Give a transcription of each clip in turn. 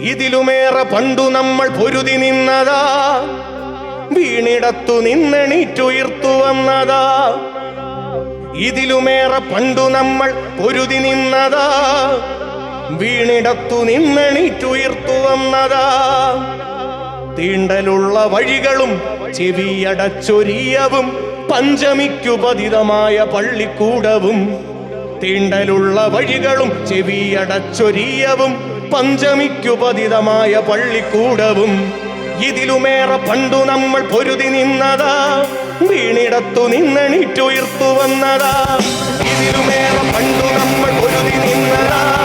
ഇതിലുമേറെ പണ്ടു നമ്മൾ പൊരുതി നിന്നതാ. വീണിടത്തു നിന്നെണീറ്റുയർത്തു വന്നതാ. ഇതിലുമേറെ പണ്ടു നമ്മൾ പൊരുതി നിന്നതാ. വീണിടത്തു നിന്നെണീറ്റുയർത്തു വന്നതാ. തീണ്ടലുള്ള വഴികളും ചെവിയടച്ചൊരിയവും പഞ്ചമിക്കു പതിതമായ പള്ളിക്കൂടവും. തീണ്ടലുള്ള വഴികളും ചെവിയടച്ചൊരിയവും പഞ്ചമിക്കു പതിതമായ പള്ളിക്കൂടവും ഇതിലുമേറെ പണ്ടു നമ്മൾ പൊരുതി നിന്നതാ വീണിടത്തു നിന്നെണീറ്റുയർത്തു വന്നതാ. ഇതിലുമേറെ പണ്ടു നമ്മൾ പൊരുതി നിന്നതാ.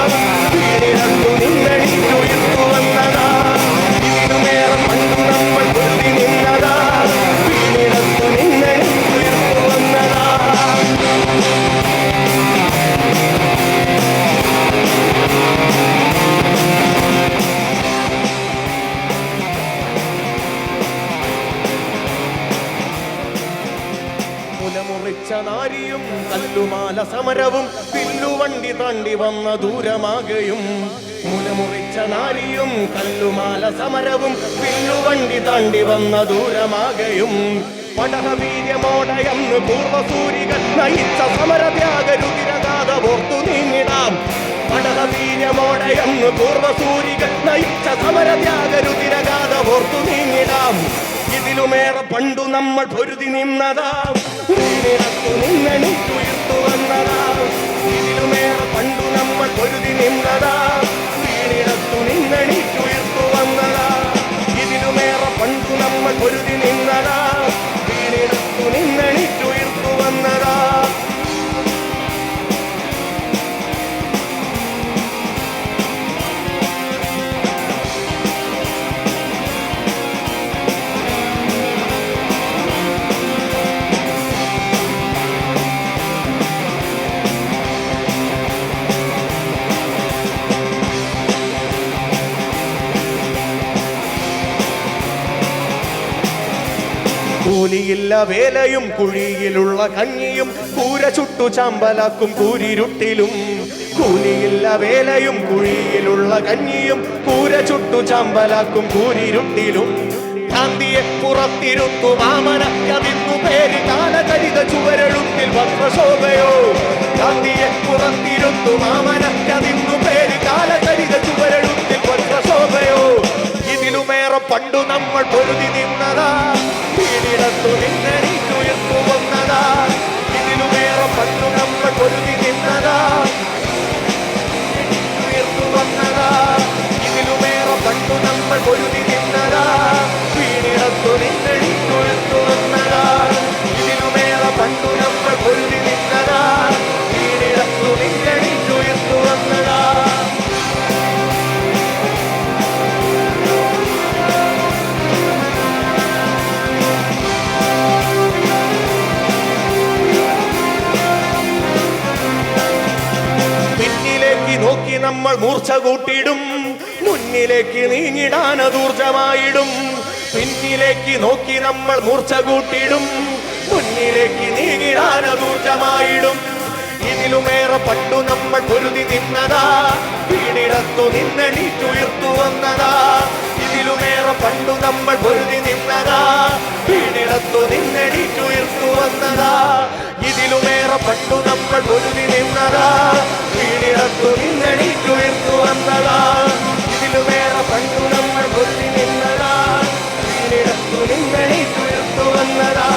മുലമുറിച്ച നാരിയും കല്ലുമാല സമരവും പില്ലുവണ്ടി താണ്ടി വന്ന ദൂരമാകയും മുലമുറിച്ച നാരിയും കല്ലുമാല സമരവും പില്ലുവണ്ടി താണ്ടി വന്ന ദൂരമാകയും പടഹവീര്യമോടയന്ന് പൂർവസൂരികൾ നയിച്ച സമരത്യാഗരുതിരഗാഥ ഓർത്തു നീങ്ങിടാം. പടഹവീര്യമോടയന്ന് പൂർവസൂരികൾ നയിച്ച സമരത്യാഗരുതിരഗാഥ ഓർത്തു നീങ്ങിടാം. ഇതിലുമേറെ പണ്ടു നമ്മൾ പൊരുതി നിന്നതാ. വീണിടത്തു നിന്നെണീറ്റുയർത്തു വന്നതാ. ഇതിലുമേറെ പണ്ടു നമ്മൾ പൊരുതി നിന്നതാ. കൂലിയില്ല വേലയും കുഴിയിലുള്ള കഞ്ഞിയും കൂര ചുട്ടു ചാമ്പലാക്കും കൂരിരുട്ടിലും. കൂലിയില്ല വേലയും കുഴിയിലുള്ള കഞ്ഞിയും കൂര ചുട്ടു ചാമ്പലാക്കും കൂരിരുട്ടിലും. ഗാന്ധിയെ പുറത്തിരുത്തു മാമന കതിന്നു പേര് കാലചരിത ചുവരഴുത്തിൽ വസ്ത്രശോഭയോ. ഗാന്ധിയെ പുറത്തിരുത്തു മാമന കതിന്നു പേര് കാലചരിത ചുവരഴുത്തിൽ വസ്ത്രശോഭയോ. ഇതിലുമേറെ പണ്ടു നമ്മൾ പൊരുതി നിന്നതാ. നിന്നതാ ഉയർത്തു വന്നതാ. കണ്ടു നമ്മൾ പൊരുതി നമ്മൾ മൂർച്ച കൂട്ടിയിടും. മുന്നിലേക്ക് നീങ്ങിടാൻ അതൂർജമായിടും. പിന്നിലേക്ക് നോക്കി നമ്മൾ മൂർച്ച കൂട്ടിയിടും. മുന്നിലേക്ക് നീങ്ങിടാൻ അതൂർജമായിടും. ഇതിലുമേറെ പണ്ടു നമ്മൾ പൊരുതി നിന്നതാ. വീടിടത്തു നിന്നെണീറ്റുയർത്തു വന്നതാ. ഇതിലുമേറെ പണ്ടു നമ്മൾ പൊരുതി നിന്നതാ. വീടിടത്തു നിന്നെണീറ്റുയർത്തു വന്നതാ. ഇതിലുമേറെ പണ്ടു നമ്മൾ പൊരുതി നിന്നതാ. ചേർത്തു നിന്നടിക്കുയർത്തു വന്നതാ ഇതിലുമേറെ പങ്കു നമ്മൾ പൊരുതി നിന്നതാ ഇതിനിടത്തു നിന്നടിക്കുയർത്തു വന്നതാ